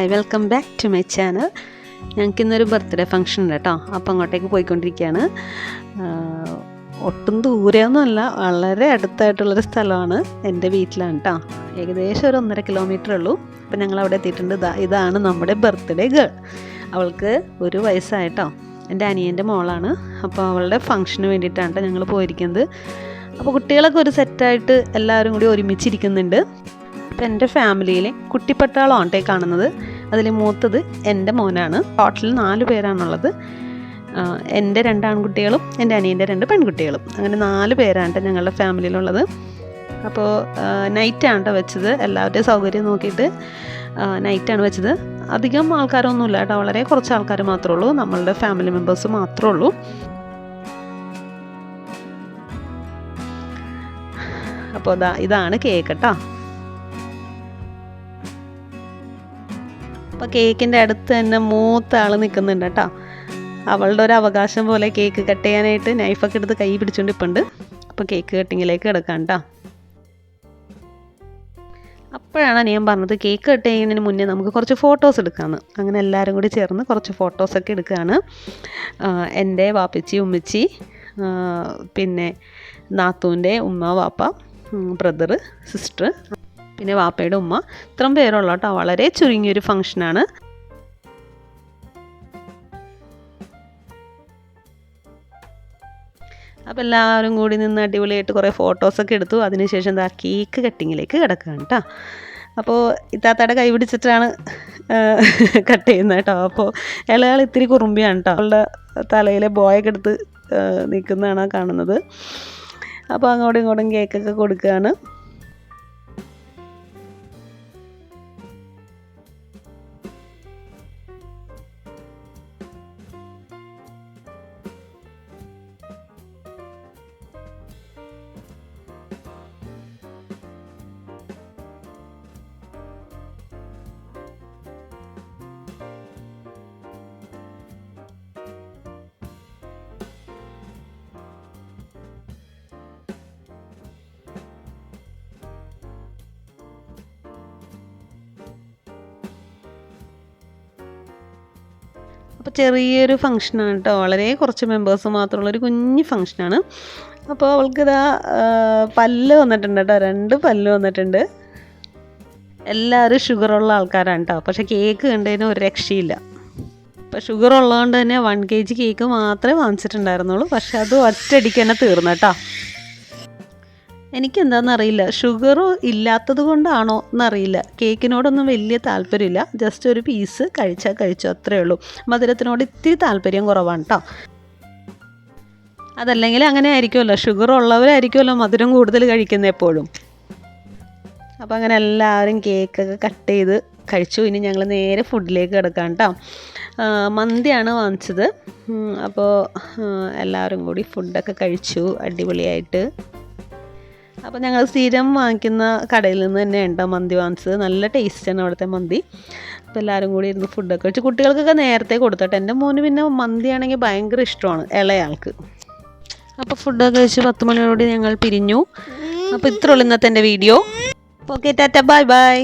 Hi welcome back to my channel ഞങ്ങൾക്ക് ഇന്നൊരു birthday function ഉണ്ട് കേട്ടോ അപ്പോൾ അങ്ങോട്ടേക്ക് പോയിക്കൊണ്ടിരിക്കുകയാണ്. ഒട്ടും ദൂരെയൊന്നുമല്ല വളരെ അടുത്തായിട്ടുള്ളൊരു സ്ഥലമാണ് എന്റെ വീട്ടിലാണ് കേട്ടോ ഏകദേശം ഒരു ഒന്നര കിലോമീറ്റർ ഉള്ളൂ. അപ്പോൾ ഞങ്ങൾ അവിടെ എത്തിയിട്ടുണ്ട്. ഇതാ ഇതാണ് നമ്മുടെ ബർത്ത്ഡേ ഗേൾ അവൾക്ക് ഒരു വയസ്സായിട്ടോ. എന്റെ അനിയന്റെ മോളാണ്. അപ്പോൾ അവളുടെ ഫംഗ്ഷന് വേണ്ടിയിട്ടാണ് ട്ടോ ഞങ്ങൾ പോയിരിക്കുന്നത്. അപ്പോൾ കുട്ടികളൊക്കെ ഒരു സെറ്റായിട്ട് എല്ലാവരും കൂടി ഒരുമിച്ചിരിക്കുന്നുണ്ട്. അപ്പോൾ എന്റെ ഫാമിലിയിലെ കുട്ടിപ്പട്ടാളമാണ് കാണുന്നത്. അതിൽ മൂത്തത് എന്റെ മോനാണ്. ടോട്ടൽ നാല് പേരാണുള്ളത്. എന്റെ രണ്ട് ആൺകുട്ടികളും എന്റെ അനിയന്റെ രണ്ട് പെൺകുട്ടികളും. അങ്ങനെ നാല് പേരാണ് ഞങ്ങളുടെ ഫാമിലിയിലുള്ളത്. അപ്പോൾ നൈറ്റാണ് വെച്ചത്? എല്ലാവരുടെയും സൗകര്യം നോക്കിയിട്ട് നൈറ്റാണ് വെച്ചത്. അധികം ആൾക്കാരൊന്നുമില്ല കേട്ടോ. വളരെ കുറച്ച് ആൾക്കാർ മാത്രമേ ഉള്ളൂ. നമ്മളുടെ ഫാമിലി മെമ്പേഴ്സ് മാത്രമേ ഉള്ളൂ. അപ്പോൾ ഇതാ ഇതാണ് കേക്ക് കേട്ടോ അപ്പോൾ കേക്കിന്റെ അടുത്ത് തന്നെ മൂത്ത ആൾ നിൽക്കുന്നുണ്ട് കേട്ടോ. അവളുടെ ഒരു അവകാശം പോലെ കേക്ക് കട്ട് ചെയ്യാനായിട്ട് നൈഫൊക്കെ എടുത്ത് കൈ പിടിച്ചുകൊണ്ട് ഇപ്പുണ്ട്. അപ്പോൾ കേക്ക് കട്ടിങ്ങിലേക്ക് കിടക്കാം കേട്ടോ അപ്പോഴാണ് ഞാൻ പറഞ്ഞത് കേക്ക് കട്ട് ചെയ്യുന്നതിന് മുന്നേ നമുക്ക് കുറച്ച് ഫോട്ടോസ് എടുക്കാമെന്ന് അങ്ങനെ എല്ലാവരും കൂടി ചേർന്ന് കുറച്ച് ഫോട്ടോസൊക്കെ എടുക്കുകയാണ് എന്റെ വാപ്പച്ചി ഉമ്മച്ചി പിന്നെ നാത്തൂന്റെ ഉമ്മ വാപ്പ ബ്രദറ് സിസ്റ്റർ പിന്നെ വാപ്പയുടെ ഉമ്മ. ഇത്രയും പേരുള്ള കേട്ടോ. വളരെ ചുരുങ്ങിയൊരു ഫംഗ്ഷനാണ് അപ്പോൾ എല്ലാവരും കൂടി നിന്ന് അടിപൊളിയായിട്ട് കുറേ ഫോട്ടോസൊക്കെ എടുത്തു. അതിനുശേഷം എന്താ കേക്ക് കട്ടിങ്ങിലേക്ക് കിടക്കുകയാണ് കേട്ടോ അപ്പോൾ ഇത്താത്തയുടെ കൈ പിടിച്ചിട്ടാണ് കട്ട് ചെയ്യുന്നത് കേട്ടോ അപ്പോൾ ഇളയാൾ ഇത്തിരി കുറുമ്പിയാണ് കേട്ടോ അവളുടെ തലയിലെ ബോയൊക്കെ എടുത്ത് നിൽക്കുന്നതാണ് കാണുന്നത്. അപ്പോൾ അങ്ങോട്ടും ഇങ്ങോട്ടും കേക്കൊക്കെ കൊടുക്കുകയാണ്. അപ്പോൾ ചെറിയൊരു ഫങ്ഷനാണ് കേട്ടോ. വളരെ കുറച്ച് മെമ്പേഴ്സ് മാത്രമുള്ള ഒരു കുഞ്ഞു ഫങ്ഷനാണ് അപ്പോൾ അവൾക്കിതാ പല്ല് വന്നിട്ടുണ്ട് കേട്ടോ. രണ്ട് പല്ല് വന്നിട്ടുണ്ട്. എല്ലാവരും ഷുഗറുള്ള ആൾക്കാരാണ് കേട്ടോ. പക്ഷേ കേക്ക് കണ്ടതിന് ഒരു രക്ഷയില്ല. അപ്പോൾ ഷുഗർ ഉള്ളതുകൊണ്ട് തന്നെ വൺ കെ ജി കേക്ക് മാത്രമേ വാങ്ങിച്ചിട്ടുണ്ടായിരുന്നുള്ളൂ. പക്ഷെ അത് ഒറ്റയടിക്ക് തന്നെ തീർന്നു കേട്ടോ. എനിക്കെന്താണെന്ന് അറിയില്ല ഷുഗർ ഇല്ലാത്തത് കൊണ്ടാണോ എന്നറിയില്ല. കേക്കിനോടൊന്നും വലിയ താല്പര്യമില്ല. ജസ്റ്റ് ഒരു പീസ് കഴിച്ചാൽ കഴിച്ചു അത്രേ ഉള്ളൂ. മധുരത്തിനോട് ഇത്തിരി താല്പര്യം കുറവാണ് കേട്ടോ അതല്ലെങ്കിൽ അങ്ങനെ ആയിരിക്കുമല്ലോ. ഷുഗർ ഉള്ളവരായിരിക്കുമല്ലോ മധുരം കൂടുതൽ കഴിക്കുന്ന എപ്പോഴും. അപ്പോൾ അങ്ങനെ എല്ലാവരും കേക്കൊക്കെ കട്ട് ചെയ്ത് കഴിച്ചു. ഇനി ഞങ്ങൾ നേരെ ഫുഡിലേക്ക് കിടക്കാം കേട്ടോ മന്തിയാണ് വാങ്ങിച്ചത്. അപ്പോൾ എല്ലാവരും കൂടി ഫുഡൊക്കെ കഴിച്ചു. അടിപൊളിയായിട്ട്. അപ്പോൾ ഞങ്ങൾ സ്ഥിരം വാങ്ങിക്കുന്ന കടയിൽ നിന്ന് തന്നെ ഉണ്ടോ മന്തി വാങ്ങിച്ചത്. നല്ല ടേസ്റ്റാണ് അവിടുത്തെ മന്തി. അപ്പോൾ എല്ലാവരും കൂടി ഇരുന്ന് ഫുഡൊക്കെ വെച്ച് കുട്ടികൾക്കൊക്കെ നേരത്തെ കൊടുത്തോട്ടെ എന്റെ മോന് പിന്നെ മന്തിയാണെങ്കിൽ ഭയങ്കര ഇഷ്ടമാണ് ഇളയാൾക്ക്. അപ്പോൾ ഫുഡൊക്കെ കഴിച്ച് പത്ത് മണിയോടുകൂടി ഞങ്ങൾ പിരിഞ്ഞു. അപ്പോൾ ഇത്രയുള്ളൂ ഇന്നത്തെ എന്റെ video okay tata bye bye